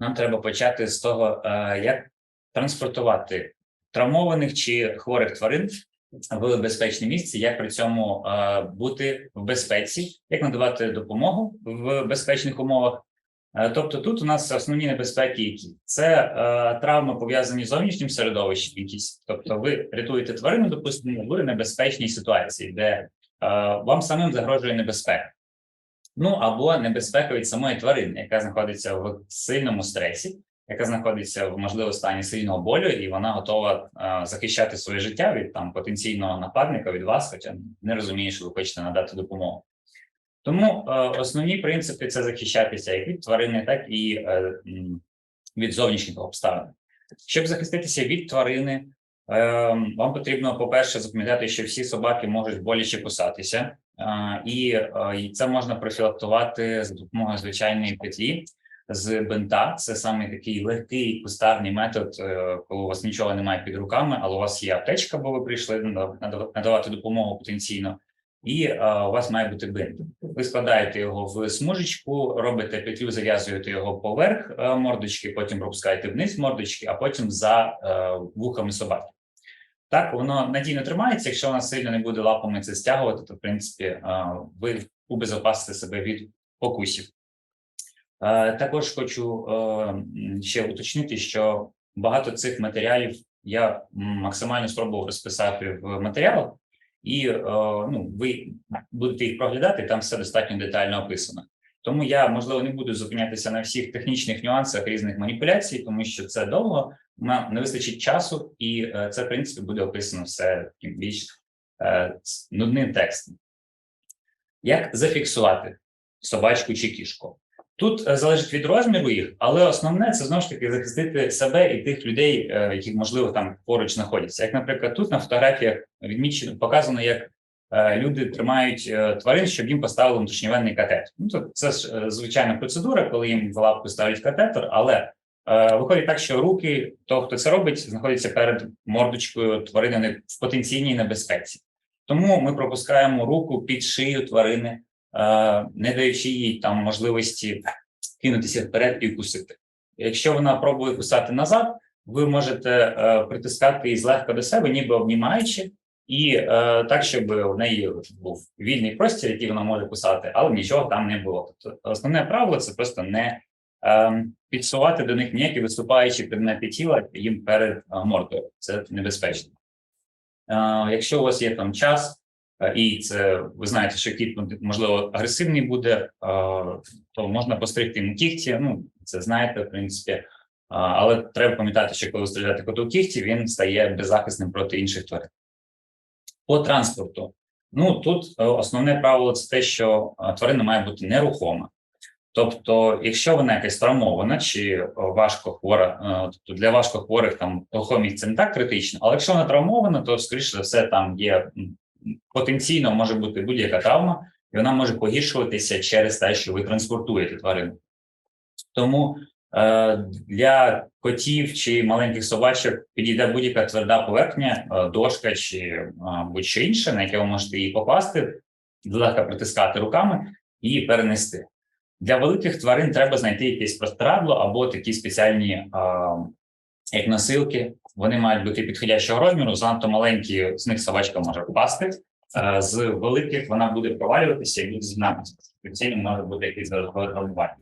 нам треба почати з того, е, як транспортувати травмованих чи хворих тварин в безпечне місце, як при цьому е, бути в безпеці, як надавати допомогу в безпечних умовах. Е, Тобто, тут у нас основні небезпеки, які це травми пов'язані з зовнішнім середовищем, якісь, тобто, ви рятуєте тварину, допустимо, в небезпечній ситуації, де вам самим загрожує небезпека. Ну або небезпека від самої тварини, яка знаходиться в сильному стресі, яка знаходиться в можливо стані сильного болю, і вона готова е, захищати своє життя від там потенційного нападника від вас, хоча не розуміє, що ви хочете надати допомогу. Тому е, основні принципи це захищатися як від тварини, так і е, від зовнішніх обставин. Щоб захиститися від тварини, е, вам потрібно, по-перше, запам'ятати, що всі собаки можуть боляче кусатися, і, е, це можна профілактувати за допомогою звичайної петлі з бинта. Це саме такий легкий кустарний метод, е, коли у вас нічого немає під руками, але у вас є аптечка, бо ви прийшли надав- надав- надавати допомогу потенційно. І е, у вас має бути бинт. Ви складаєте його в смужечку, робите петлю, зав'язуєте його поверх мордочки, потім пропускаєте вниз мордочки, а потім за вухами собаки. Так, воно надійно тримається. Якщо вона сильно не буде лапами це стягувати, то в принципі ви убезопасите себе від покусів. Також хочу ще уточнити, що багато цих матеріалів я максимально спробував розписати в матеріалах, і ну, ви будете їх проглядати, там все достатньо детально описано. Тому я можливо не буду зупинятися на всіх технічних нюансах різних маніпуляцій, тому що це довго, не вистачить часу, і е, це в принципі буде описано все таким більш е, нудним текстом. Як зафіксувати собачку чи кішку? Тут е, залежить від розміру їх, але основне це знову ж таки захистити себе і тих людей, які можливо там поруч знаходяться. Як, наприклад, тут на фотографіях відмічено показано, як люди тримають е, тварин, щоб їм поставили внутрішньовенний катетер. Ну то це ж е, звичайна процедура, коли їм в лапку ставлять катетер, але е, виходить так, що руки того, хто це робить, знаходяться перед мордочкою тварини в потенційній небезпеці. Тому ми пропускаємо руку під шию тварини, е, не даючи їй там можливості кинутися вперед і вкусити. Якщо вона пробує кусати назад, ви можете е, притискати її злегка до себе, ніби обнімаючи, і е, так, щоб в неї був вільний простір, який вона може кусати, але нічого там не було. Тобто, основне правило це просто не е, підсувати до них ніякі виступаючі предмети тіла їм перед е, мордою. Це небезпечно. Е, якщо у вас є там час, е, і це ви знаєте, що кіт можливо агресивний буде, е, то можна постригти йому кігті. Ну це знаєте, в принципі. Але треба пам'ятати, що коли стріляти коту кігті, він стає беззахисним проти інших тварин. По транспорту. Ну тут е, основне правило це те, що е, тварина має бути нерухома. Тобто, якщо вона якась травмована чи е, важко хвора, тобто для важко хворих там рухомість це не так критично, але якщо вона травмована, то скоріше за все там є потенційно може бути будь-яка травма, і вона може погіршуватися через те, що ви транспортуєте тварину. Тому для котів чи маленьких собачок підійде будь-яка тверда поверхня, е, дошка чи е, будь-що інше, на яке ви можете її покласти, легко притискати руками і перенести. Для великих тварин треба знайти якесь простирадло або такі спеціальні, е, як носилки. Вони мають бути підходящого розміру. Занадто маленькі з них собачка може впасти. Е, З великих вона буде провалюватися і буде зігнатися. Спеціально може бути якийсь травмування.